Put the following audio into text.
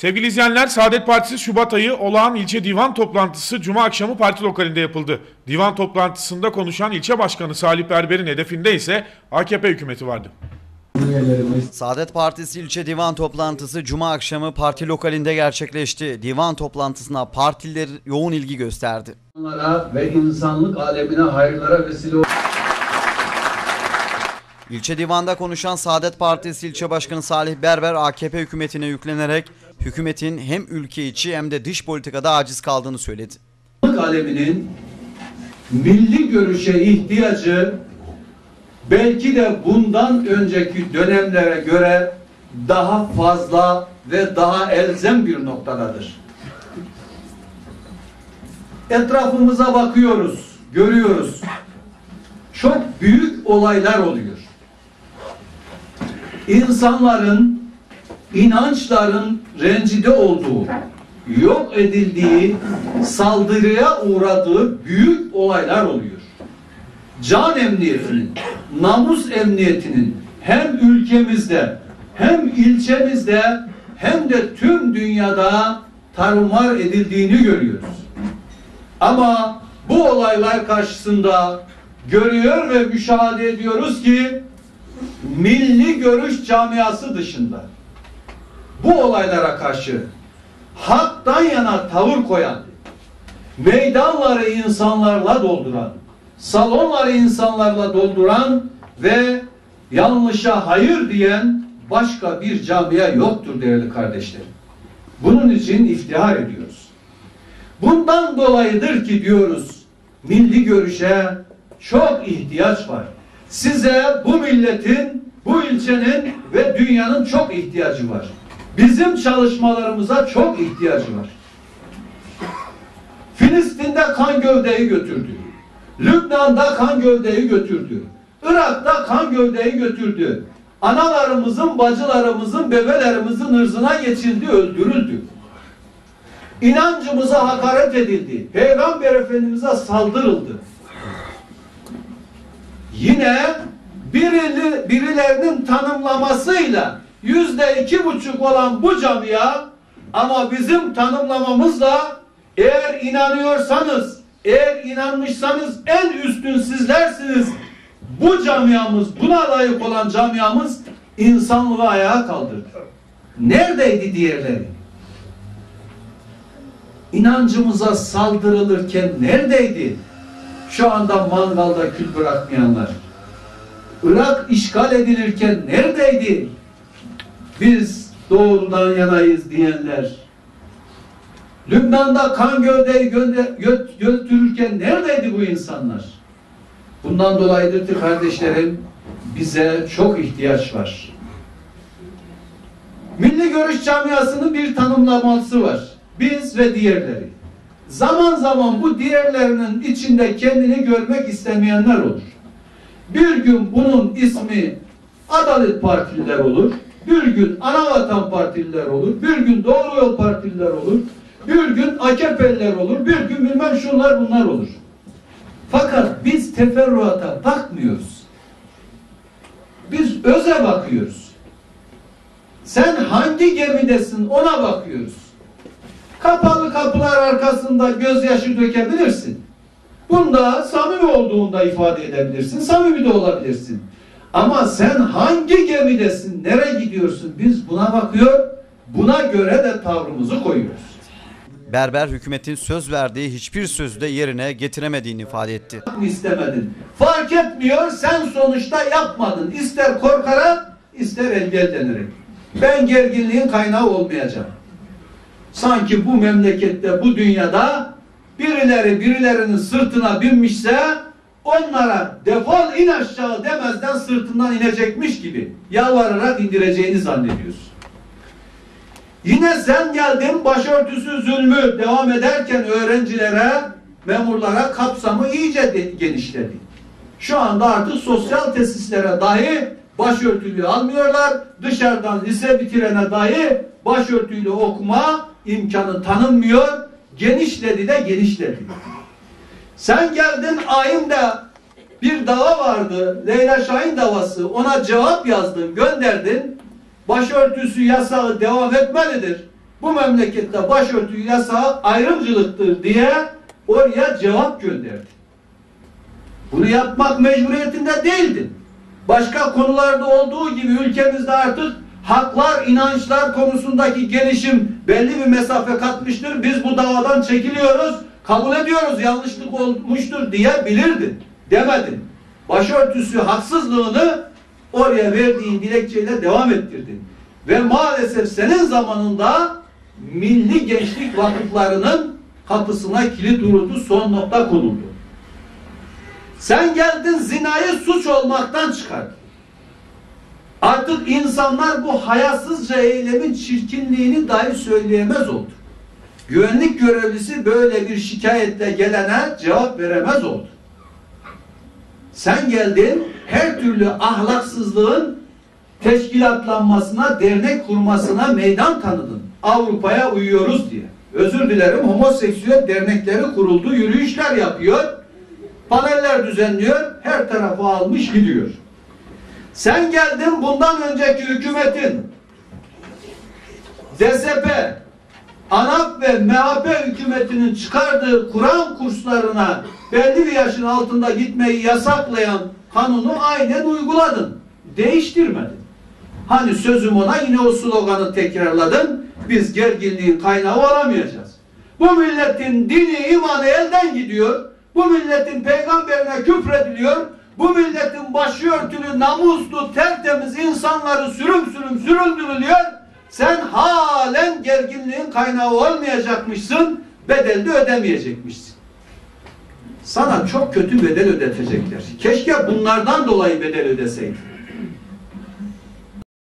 Sevgili izleyenler, Saadet Partisi Şubat ayı olağan ilçe divan toplantısı Cuma akşamı parti lokalinde yapıldı. Divan toplantısında konuşan ilçe başkanı Salih Berber'in hedefinde ise AKP hükümeti vardı. Saadet Partisi ilçe divan toplantısı Cuma akşamı parti lokalinde gerçekleşti. Divan toplantısına partiler yoğun ilgi gösterdi. Ve insanlık alemine hayırlara vesile ol- İlçe divanda konuşan Saadet Partisi ilçe başkanı Salih Berber AKP hükümetine yüklenerek hükümetin hem ülke içi hem de dış politikada aciz kaldığını söyledi. aleminin milli görüşe ihtiyacı belki de bundan önceki dönemlere göre daha fazla ve daha elzem bir noktadadır. Etrafımıza bakıyoruz, görüyoruz. Çok büyük olaylar oluyor. İnsanların inançların rencide olduğu, yok edildiği, saldırıya uğradığı büyük olaylar oluyor. Can emniyetinin, namus emniyetinin hem ülkemizde hem ilçemizde hem de tüm dünyada tarumar edildiğini görüyoruz. Ama bu olaylar karşısında görüyor ve müşahede ediyoruz ki milli görüş camiası dışında bu olaylara karşı haktan yana tavır koyan, meydanları insanlarla dolduran, salonları insanlarla dolduran ve yanlışa hayır diyen başka bir camia yoktur değerli kardeşlerim. Bunun için iftihar ediyoruz. Bundan dolayıdır ki diyoruz milli görüşe çok ihtiyaç var. Size bu milletin, bu ilçenin ve dünyanın çok ihtiyacı var. Bizim çalışmalarımıza çok ihtiyacı var. Filistin'de kan gövdeyi götürdü. Lübnan'da kan gövdeyi götürdü. Irak'ta kan gövdeyi götürdü. Analarımızın, bacılarımızın, bebelerimizin ırzına geçildi, öldürüldü. İnancımıza hakaret edildi. Peygamber Efendimiz'e saldırıldı. Yine birili, birilerinin tanımlamasıyla yüzde iki buçuk olan bu camia ama bizim tanımlamamızla eğer inanıyorsanız, eğer inanmışsanız en üstün sizlersiniz. Bu camiamız, buna layık olan camiamız insanlığı ayağa kaldırdı. Neredeydi diğerleri? İnancımıza saldırılırken neredeydi? Şu anda mangalda kül bırakmayanlar. Irak işgal edilirken neredeydi? Biz doğrudan yanayız diyenler. Lübnan'da kan gövdeyi götürürken neredeydi bu insanlar? Bundan dolayıdır ki kardeşlerim bize çok ihtiyaç var. Milli Görüş Camiası'nın bir tanımlaması var. Biz ve diğerleri. Zaman zaman bu diğerlerinin içinde kendini görmek istemeyenler olur. Bir gün bunun ismi Adalet Partililer olur. Bir gün Anavatan Partililer olur. Bir gün Doğru Yol Partililer olur. Bir gün AKP'liler olur. Bir gün bilmem şunlar bunlar olur. Fakat biz teferruata bakmıyoruz. Biz öze bakıyoruz. Sen hangi gemidesin ona bakıyoruz. Kapalı kapılar arkasında gözyaşı dökebilirsin. Bunda samimi olduğunda ifade edebilirsin. Samimi de olabilirsin. Ama sen hangi gemidesin? Nereye gidiyorsun? Biz buna bakıyor. Buna göre de tavrımızı koyuyoruz. Berber hükümetin söz verdiği hiçbir sözü de yerine getiremediğini ifade etti. istemedin? Fark etmiyor. Sen sonuçta yapmadın. İster korkarak, ister engellenerek. Ben gerginliğin kaynağı olmayacağım. Sanki bu memlekette, bu dünyada birileri birilerinin sırtına binmişse onlara defol in aşağı demezden sırtından inecekmiş gibi yalvararak indireceğini zannediyorsun. Yine sen geldin başörtüsü zulmü devam ederken öğrencilere, memurlara kapsamı iyice genişledi. Şu anda artık sosyal tesislere dahi başörtülü almıyorlar. Dışarıdan lise bitirene dahi başörtüyle okuma imkanı tanınmıyor. Genişledi de genişledi. Sen geldin ayında bir dava vardı. Leyla Şahin davası. Ona cevap yazdın, gönderdin. Başörtüsü yasağı devam etmelidir. bu memlekette başörtü yasağı ayrımcılıktır diye oraya cevap gönderdi. Bunu yapmak mecburiyetinde değildin. Başka konularda olduğu gibi ülkemizde artık haklar, inançlar konusundaki gelişim belli bir mesafe katmıştır. Biz bu davadan çekiliyoruz, kabul ediyoruz, yanlışlık olmuştur diyebilirdin. Demedin. Başörtüsü haksızlığını oraya verdiğin dilekçeyle devam ettirdin. Ve maalesef senin zamanında milli gençlik vakıflarının kapısına kilit vuruldu, son nokta konuldu. Sen geldin zinayı suç olmaktan çıkardın. Artık insanlar bu hayasızca eylemin çirkinliğini dahi söyleyemez oldu. Güvenlik görevlisi böyle bir şikayetle gelene cevap veremez oldu. Sen geldin her türlü ahlaksızlığın teşkilatlanmasına, dernek kurmasına meydan tanıdın. Avrupa'ya uyuyoruz diye. Özür dilerim homoseksüel dernekleri kuruldu, yürüyüşler yapıyor, paneller düzenliyor, her tarafı almış gidiyor. Sen geldin bundan önceki hükümetin DSP, ANAP ve MHP hükümetinin çıkardığı Kur'an kurslarına belli bir yaşın altında gitmeyi yasaklayan kanunu aynen uyguladın. Değiştirmedin. Hani sözüm ona yine o sloganı tekrarladın. Biz gerginliğin kaynağı olamayacağız. Bu milletin dini imanı elden gidiyor. Bu milletin peygamberine küfrediliyor. Bu milletin başörtülü, namuslu, tertemiz insanları sürüm sürüm süründürülüyor. Sen halen gerginliğin kaynağı olmayacakmışsın, bedel de ödemeyecekmişsin. Sana çok kötü bedel ödetecekler. Keşke bunlardan dolayı bedel ödeseydin.